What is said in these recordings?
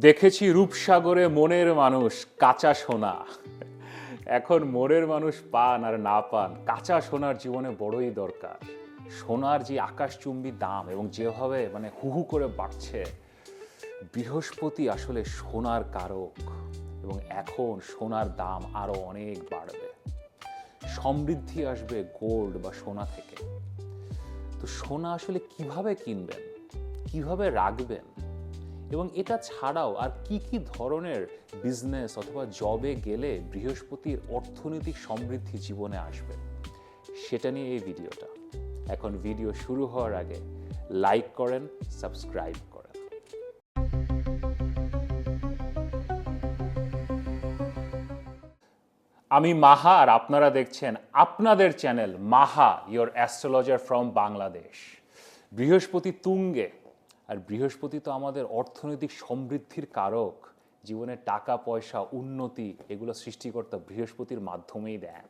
দেখেছি রূপসাগরে মনের মানুষ, কাঁচা সোনা। এখন মনের মানুষ পান আর না পান, কাঁচা সোনার জীবনে বড়ই দরকার। সোনার যে আকাশচুম্বী দাম এবং যেভাবে মানে হুহু করে বাড়ছে, বৃহস্পতি আসলে সোনার কারক এবং এখন সোনার দাম আরও অনেক বাড়বে। সমৃদ্ধি আসবে গোল্ড বা সোনা থেকে। তো সোনা আসলে কীভাবে কিনবেন? কীভাবে রাখবেন? এবং এটা ছাড়াও আর কি কি ধরনের বিজনেস অথবা জবে গেলে বৃহস্পতির অর্থনৈতিক সমৃদ্ধি জীবনে আসবে, সেটা নিয়ে এই ভিডিওটা। এখন ভিডিও শুরু হওয়ার আগে লাইক করেন সাবস্ক্রাইব করেন। আমি মাহা আর আপনারা দেখছেন আপনাদের channel Maha your astrologer from Bangladesh বৃহস্পতি তুঙ্গে আর বৃহস্পতি তো আমাদের অর্থনৈতিক সমৃদ্ধির কারক। জীবনে টাকা, পয়সা, উন্নতি এগুলো সৃষ্টিকর্তা বৃহস্পতির মাধ্যমেই দেন।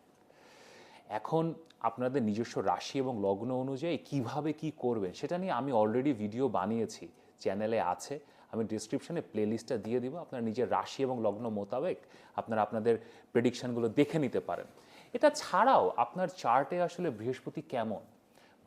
এখন আপনাদের নিজস্ব রাশি এবং লগ্ন অনুযায়ী কীভাবে কি করবেন সেটা নিয়ে আমি অলরেডি ভিডিও বানিয়েছি চ্যানেলে আছে। আমি ডিসক্রিপশনে প্লেলিস্টটা দিয়ে দিব, আপনারা নিজের রাশি এবং লগ্ন মোতাবেক আপনারা আপনাদের প্রেডিকশনগুলো দেখে নিতে পারেন। এটা ছাড়াও আপনার চার্টে আসলে বৃহস্পতি কেমন?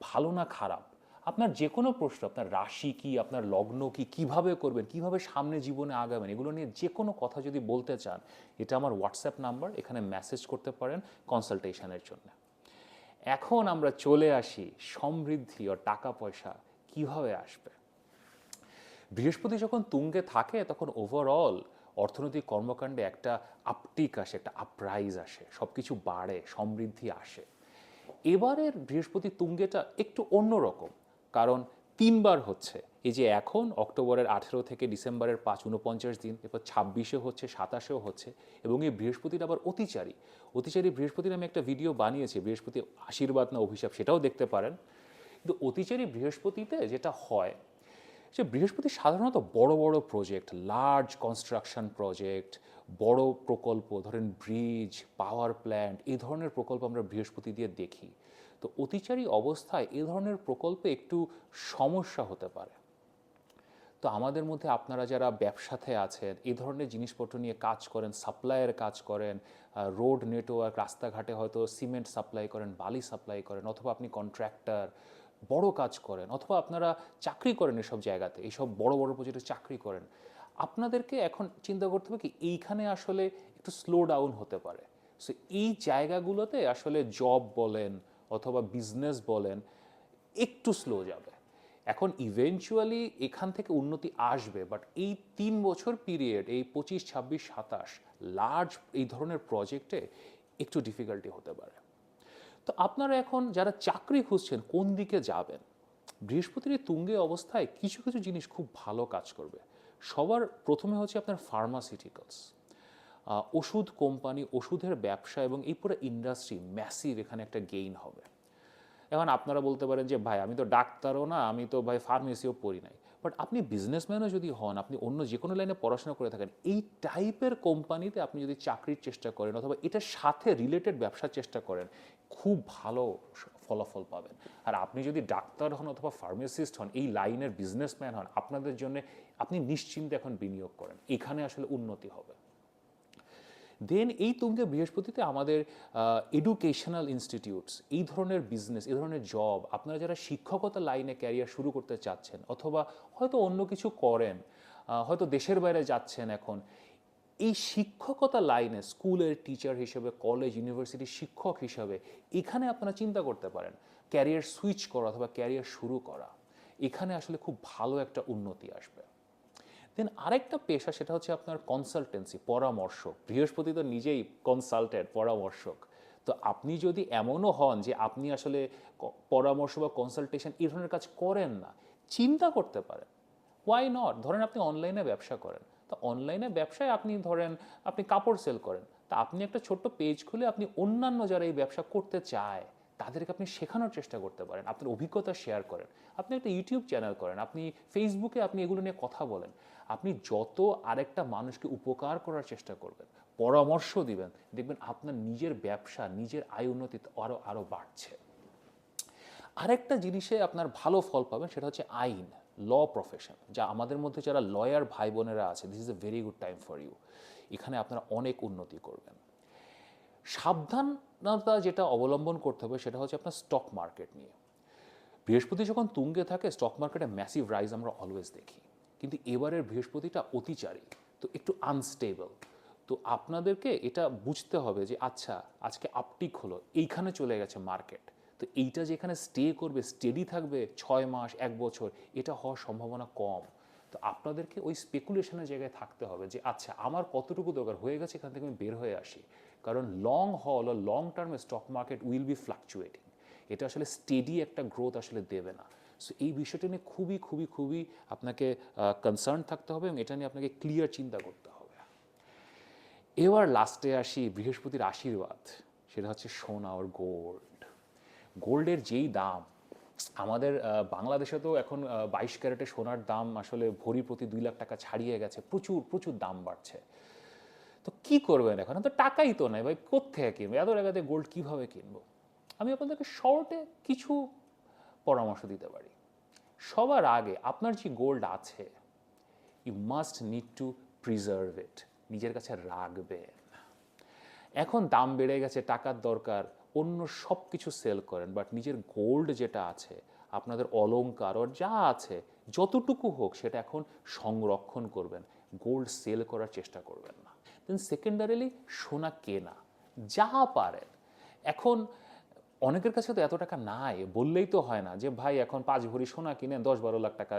ভালো না খারাপ? আপনার যে কোনো প্রশ্ন, আপনার রাশি কি, আপনার লগ্ন কি, কীভাবে করবেন, কীভাবে সামনে জীবনে আগাবেন, এগুলো নিয়ে যে কোনো কথা যদি বলতে চান, এটা আমার হোয়াটসঅ্যাপ নাম্বার এখানে মেসেজ করতে পারেন কনসালটেশনের জন্য। এখন আমরা চলে আসি সমৃদ্ধি ও টাকা পয়সা কীভাবে আসবে। বৃহস্পতি যখন তুঙ্গে থাকে, তখন ওভারঅল অর্থনৈতিক কর্মকাণ্ডে একটা আপটিক আসে, একটা আপরাইজ আসে সব কিছু বাড়ে, সমৃদ্ধি আসে। এবারের বৃহস্পতি তুঙ্গেটা একটু অন্যরকম। কারণ তিনবার হচ্ছে। এই যে এখন অক্টোবরের আঠেরো থেকে ডিসেম্বরের পাঁচ উনপঞ্চাশ দিন, এরপর ছাব্বিশে হচ্ছে, সাতাশেও হচ্ছে এবং এই বৃহস্পতির আবার অতিচারী। অতিচারী বৃহস্পতির আমি একটা ভিডিও বানিয়েছি, বৃহস্পতি আশীর্বাদ না অভিশাপ সেটাও দেখতে পারেন। কিন্তু অতিচারী বৃহস্পতিতে যেটা হয় যে বৃহস্পতি সাধারণত বড় বড় প্রজেক্ট লার্জ কনস্ট্রাকশন প্রজেক্ট বড় প্রকল্প, ধরেন ব্রিজ পাওয়ার প্ল্যান্ট এই ধরনের প্রকল্প আমরা বৃহস্পতি দিয়ে দেখি। তো অতিচারী অবস্থায় এ ধরনের প্রকল্পে একটু সমস্যা হতে পারে। তো আমাদের মধ্যে আপনারা যারা ব্যবসাতে আছেন এই ধরনের জিনিসপত্র নিয়ে কাজ করেন, সাপ্লাইয়ের কাজ করেন রোড নেটওয়ার্ক, রাস্তাঘাটে হয়তো সিমেন্ট সাপ্লাই করেন, বালি সাপ্লাই করেন, অথবা আপনি কন্ট্রাক্টর, বড় কাজ করেন, অথবা আপনারা চাকরি করেন এসব জায়গাতে এইসব বড় বড় প্রজেক্টে চাকরি করেন, আপনাদেরকে এখন চিন্তা করতে হবে কি এইখানে আসলে একটু স্লো ডাউন হতে পারে। সো এই জায়গাগুলোতে আসলে জব বলেন অথবা বিজনেস বলেন, একটু স্লো যাবে। এখন ইভেনচুয়ালি এখান থেকে উন্নতি আসবে বাট এই তিন বছর পিরিয়ড এই পঁচিশ, ছাব্বিশ, সাতাশ লার্জ এই ধরনের প্রজেক্টে একটু ডিফিকাল্টি হতে পারে। তো আপনারা এখন যারা চাকরি খুঁজছেন, কোন দিকে যাবেন? বৃহস্পতির তুঙ্গে অবস্থায় কিছু কিছু জিনিস খুব ভালো কাজ করবে। সবার প্রথমে হচ্ছে আপনার ফার্মাসিউটিক্যালস ওষুধ কোম্পানি, ওষুধের ব্যবসা এবং এই পুরো ইন্ডাস্ট্রি ম্যাসিভ এখানে একটা গেইন হবে। এখন আপনারা বলতে পারেন যে, ভাই, আমি তো ডাক্তারও না, আমি তো ভাই ফার্মেসিও পড়ি নাই। বাট আপনি বিজনেসম্যানও যদি হন, আপনি অন্য যে কোনো লাইনে পড়াশোনা করে থাকেন, এই টাইপের কোম্পানিতে আপনি যদি চাকরির চেষ্টা করেন অথবা এটার সাথে রিলেটেড ব্যবসার চেষ্টা করেন, খুব ভালো ফলাফল পাবেন। আর আপনি যদি ডাক্তার হন অথবা ফার্মাসিস্ট হন, এই লাইনের বিজনেসম্যান হন, আপনাদের জন্য আপনি নিশ্চিন্তে এখন বিনিয়োগ করেন। এখানে আসলে উন্নতি হবে। দেন এই তুঙ্গে বৃহস্পতিতে আমাদের এডুকেশনাল ইনস্টিটিউটস এই ধরনের বিজনেস এই ধরনের জব আপনারা যারা শিক্ষকতা লাইনে ক্যারিয়ার শুরু করতে চাচ্ছেন অথবা হয়তো অন্য কিছু করেন হয়তো দেশের বাইরে যাচ্ছেন এখন, এই শিক্ষকতা লাইনে স্কুলের টিচার হিসেবে কলেজ ইউনিভার্সিটির শিক্ষক হিসেবে, এখানে আপনারা চিন্তা করতে পারেন ক্যারিয়ার সুইচ করা অথবা ক্যারিয়ার শুরু করা, এখানে আসলে খুব ভালো একটা উন্নতি আসবে। দেন আরেকটা পেশা সেটা হচ্ছে আপনার কনসালটেন্সি পরামর্শ বৃহস্পতি তো নিজেই কনসালটেন্ট পরামর্শক। তো আপনি যদি এমনও হন যে আপনি আসলে পরামর্শ বা কনসালটেশন এই ধরনের কাজ করেন না, চিন্তা করতে পারেন। ওয়াই নট ধরেন আপনি অনলাইনে ব্যবসা করেন। তো অনলাইনে ব্যবসায় আপনি ধরেন আপনি কাপড় সেল করেন। তা আপনি একটা ছোট্ট পেজ খুলে আপনি অন্যান্য যারা এই ব্যবসা করতে চায় তাদেরকে আপনি শেখানোর চেষ্টা করতে পারেন, আপনার অভিজ্ঞতা শেয়ার করেন, আপনি একটা ইউটিউব চ্যানেল করেন, আপনি ফেসবুকে আপনি এগুলো নিয়ে কথা বলেন, আপনি যত আরেকটা মানুষকে উপকার করার চেষ্টা করবেন, পরামর্শ দিবেন, দেখবেন আপনার নিজের ব্যবসা, নিজের আয় উন্নতি আরও আরও বাড়ছে। আরেকটা জিনিসে আপনার ভালো ফল পাবেন সেটা হচ্ছে আইন ল প্রফেশন যা আমাদের মধ্যে যারা লয়ার ভাই বোনেরা আছে this is a very good time for you এখানে আপনারা অনেক উন্নতি করবেন। সাবধানতা যেটা অবলম্বন করতে হবে সেটা হচ্ছে আপনার স্টক মার্কেট নিয়ে। বৃহস্পতি যখন তুঙ্গে থাকে স্টক মার্কেটে ম্যাসিভ রাইজ আমরা অলওয়েজ দেখি। কিন্তু এবারের বৃহস্পতিটা অতিচারী, তো একটু আনস্টেবল তো আপনাদেরকে এটা বুঝতে হবে যে আচ্ছা আজকে আপটিক হলো, এইখানে চলে গেছে মার্কেট তো এইটা যেখানে স্টে করবে স্টেডি থাকবে, ছয় মাস, এক বছর, এটা হওয়ার সম্ভাবনা কম। তো আপনাদেরকে ওই স্পেকুলেশনের জায়গায় থাকতে হবে যে আচ্ছা আমার কতটুকু দরকার? হয়ে গেছে, এখান থেকে আমি বের হয়ে আসি। কারণ লং হল ও লং টার্মে stock market will be fluctuating এটা আসলে স্টেডি একটা গ্রোথ আসলে দেবে না। সো এই বিষয়টা নিয়ে খুবই খুবই খুবই আপনাকে কনসার্ন থাকতে হবে এবং এটা নিয়ে আপনাকে ক্লিয়ার চিন্তা করতে হবে। এবার লাস্টে আসি বৃহস্পতির আশীর্বাদ, সেটা হচ্ছে সোনা ওর গোল্ড গোল্ডের যেই দাম, আমাদের বাংলাদেশে তো এখন বাইশ ক্যারেটে সোনার দাম আসলে ভরি প্রতি দুই লাখ টাকা ছাড়িয়ে গেছে। প্রচুর প্রচুর দাম বাড়ছে। তো কি করবেন এখন? তো টাকাই তো নাই ভাই কোথেকে কিনবো? এত টাকাতে গোল্ড কীভাবে কিনবো? আমি আপনাদেরকে শর্টে কিছু পরামর্শ দিতে পারি। সবার আগে আপনার যে গোল্ড আছে you must need to preserve it নিজের কাছে রাখবেন। এখন দাম বেড়ে গেছে, টাকার দরকার, অন্য সব কিছু সেল করেন বাট নিজের গোল্ড যেটা আছে, আপনাদের অলংকার ওর যা আছে, যতটুকু হোক, সেটা এখন সংরক্ষণ করবেন। গোল্ড সেল করার চেষ্টা করবেন না। দেন সেকেন্ডারিলি সোনা কেনা যা পারেন। এখন অনেকের কাছে তো এত টাকা নাই, বললেই তো হয় না যে, ভাই, এখন পাঁচ ভরি সোনা কিনে দশ বারো লাখ টাকা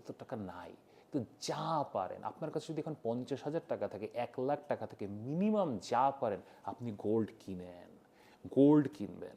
এত টাকা নাই। তো যা পারেন, আপনার কাছে যদি এখন পঞ্চাশ হাজার টাকা থাকে, এক লাখ টাকা থেকে মিনিমাম যা পারেন, আপনি গোল্ড কিনেন গোল্ড কিনবেন।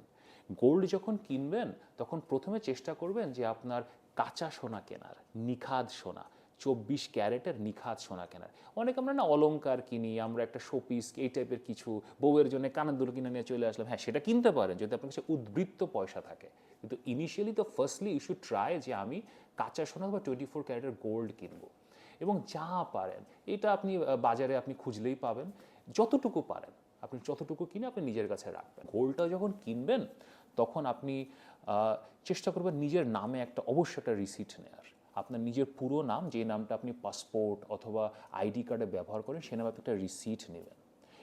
গোল্ড যখন কিনবেন, তখন প্রথমে চেষ্টা করবেন যে, আপনার কাঁচা সোনা কেনার, নিখাদ সোনা। চব্বিশ ক্যারেটের নিখাদ সোনা কেনার। অনেক আমরা না অলংকার কিনি, আমরা একটা শোপিস এই টাইপের কিছু বউয়ের জন্য কানের দুল কিনে নিয়ে চলে আসলাম। হ্যাঁ সেটা কিনতে পারেন যদি আপনার কাছে উদ্বৃত্ত পয়সা থাকে। কিন্তু ইনিশিয়ালি তো ফার্স্টলি ইউ শুড ট্রাই যে আমি কাঁচা সোনা বা টোয়েন্টি ফোর ক্যারেটের গোল্ড কিনবো। এবং যা পারেন, এটা আপনি বাজারে আপনি খুঁজলেই পাবেন। যতটুকু পারেন, আপনি যতটুকু কিনে আপনি নিজের কাছে রাখবেন। গোল্ডটা যখন কিনবেন, তখন আপনি চেষ্টা করবেন নিজের নামে একটা অবশ্যই একটা রিসিট নেওয়ার আপনার নিজের পুরো নাম, যে নামটা আপনি পাসপোর্ট অথবা আইডি কার্ডে ব্যবহার করেন, সে নামে একটা রিসিট নেবেন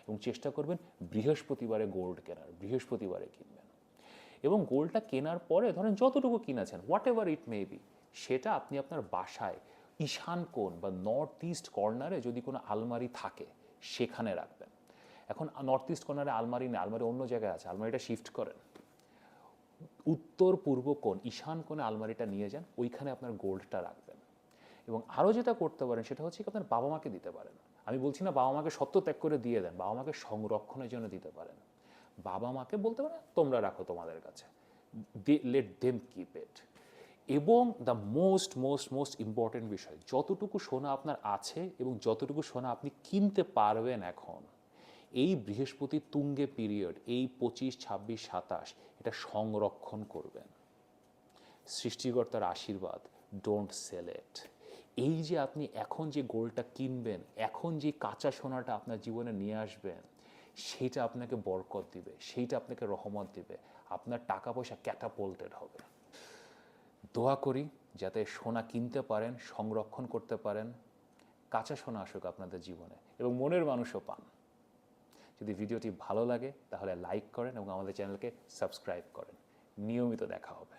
এবং চেষ্টা করবেন বৃহস্পতিবারে গোল্ড কেনার, বৃহস্পতিবারে কিনবেন। এবং গোল্ডটা কেনার পরে ধরেন যতটুকু কিনেছেন whatever it may be সেটা আপনি আপনার বাসায়, ঈশান কোণ বা নর্থ ইস্ট কর্নারে যদি কোনো আলমারি থাকে, সেখানে রাখবেন। এখন নর্থ ইস্ট কর্নারে আলমারি নেই, আলমারি অন্য জায়গায় আছে, আলমারিটা শিফট করেন। উত্তর, পূর্ব কোণ, ঈশান কোণে আলমারিটা নিয়ে যান, ওইখানে আপনার গোল্ডটা রাখবেন। এবং আরও যেটা করতে পারেন, সেটা হচ্ছে কি আপনার বাবা মাকে দিতে পারেন। আমি বলছি না বাবা মাকে সত্য ত্যাগ করে দিয়ে দেন, বাবা মাকে সংরক্ষণের জন্য দিতে পারেন। বাবা মাকে বলতে পারেন, তোমরা রাখো তোমাদের কাছে। লেট দেম কিপ ইট এবং the most most most important বিষয়, যতটুকু সোনা আপনার আছে এবং যতটুকু সোনা আপনি কিনতে পারবেন এখন এই বৃহস্পতি তুঙ্গে পিরিয়ড, এই পঁচিশ, ছাব্বিশ, সাতাশ, এটা সংরক্ষণ করবেন। সৃষ্টিকর্তার আশীর্বাদ ডোন্ট সেল ইট এই যে আপনি এখন যে গোলটা কিনবেন, এখন যে কাঁচা সোনাটা আপনার জীবনে নিয়ে আসবেন সেইটা আপনাকে বরকত দিবে, সেইটা আপনাকে রহমত দিবে, আপনার টাকা পয়সা ক্যাটাপোল্টেড হবে। দোয়া করি যাতে সোনা কিনতে পারেন, সংরক্ষণ করতে পারেন, কাঁচা সোনা আসুক আপনাদের জীবনে এবং মনের মানুষও পান। যদি ভিডিওটি ভালো লাগে, তাহলে লাইক করেন এবং আমাদের চ্যানেলকে সাবস্ক্রাইব করেন। নিয়মিত দেখা হবে।